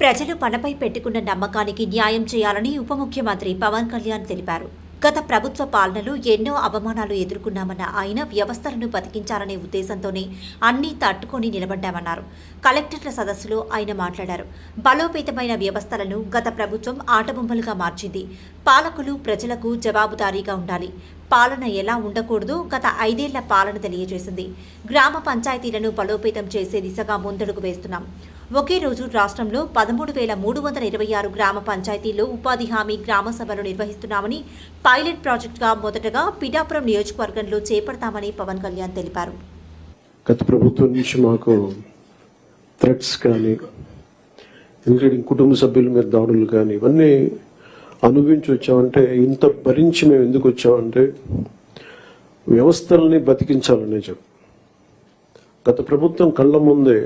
ప్రజలు పనపై పెట్టుకున్న నమ్మకానికి న్యాయం చేయాలని ఉప ముఖ్యమంత్రి పవన్ కళ్యాణ్ తెలిపారు. గత ప్రభుత్వ పాలనలో ఎన్నో అవమానాలు ఎదుర్కొన్నామన్న ఆయన వ్యవస్థలను బతికించాలనే ఉద్దేశంతోనే అన్నీ తట్టుకొని నిలబడ్డామన్నారు. కలెక్టర్ల సదస్సులో ఆయన మాట్లాడారు. బలోపేతమైన వ్యవస్థలను గత ప్రభుత్వం ఆటబొమ్మలుగా మార్చింది. పాలకులు ప్రజలకు జవాబుదారీగా ఉండాలి. పాలన ఎలా ఉండకూడదు? గత ఐదేళ్ళ పాలన తెలియజేసింది. గ్రామ పంచాయతీలను బలోపేతం చేసే దిశగా ముందడుగు వేస్తున్నాం. ఒకే రోజు రాష్ట్రంలో పదమూడు వేల మూడు వందల ఇరవై ఆరు గ్రామ పంచాయతీల్లో ఉపాధి హామీ గ్రామ సభలు నిర్వహిస్తున్నామని పైలట్ ప్రాజెక్టుగా మొదటగా పిఠాపురం నియోజకవర్గంలో చేపడతామని పవన్ కళ్యాణ్ తెలిపారు. గత ప్రభుత్వం నుంచి మాకు థ్రెట్స్ కానీ ఇంక్లూడింగ్ కుటుంబ సభ్యుల మీద దాడులు కానీ ఇవన్నీ అనుభవించి వచ్చామంటే ఇంత భరించి మేము ఎందుకు వచ్చామంటే వ్యవస్థల్ని బతికించాలని చెప్పు. గత ప్రభుత్వం కళ్ళ ముందే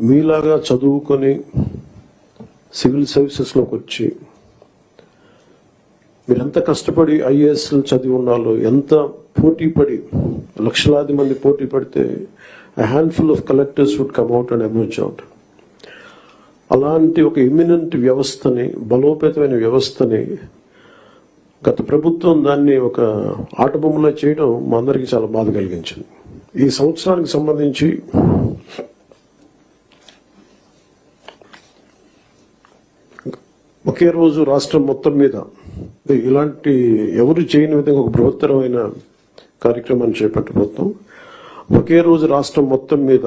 మీలాగా చదువుకొని సివిల్ సర్వీసెస్లోకి వచ్చి మీరు ఎంత కష్టపడి ఐఏఎస్లు చదివి ఉన్నాలో ఎంత పోటీ పడి లక్షలాది మంది పోటీ పడితే handful of collectors would come out and emerge out అలాంటి ఒక ఇమినెంట్ వ్యవస్థని బలోపేతమైన వ్యవస్థని గత ప్రభుత్వం దాన్ని ఒక ఆటబొమ్మలా చేయడం మా అందరికీ చాలా బాధ కలిగించింది. ఈ సంవత్సరానికి సంబంధించి ఒకే రోజు రాష్ట్రం మొత్తం మీద ఇలాంటి ఎవరు చేయని విధంగా ఒక బృహత్తరమైన కార్యక్రమాన్ని చేపట్టబోతున్నాం. ఒకే రోజు రాష్ట్రం మొత్తం మీద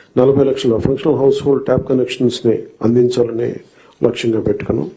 నలభై లక్షల ఫంక్షనల్ హౌస్ హోల్డ్ ట్యాప్ కనెక్షన్స్ని అందించాలనే అందించాలని లక్ష్యంగా పెట్టుకున్నాం.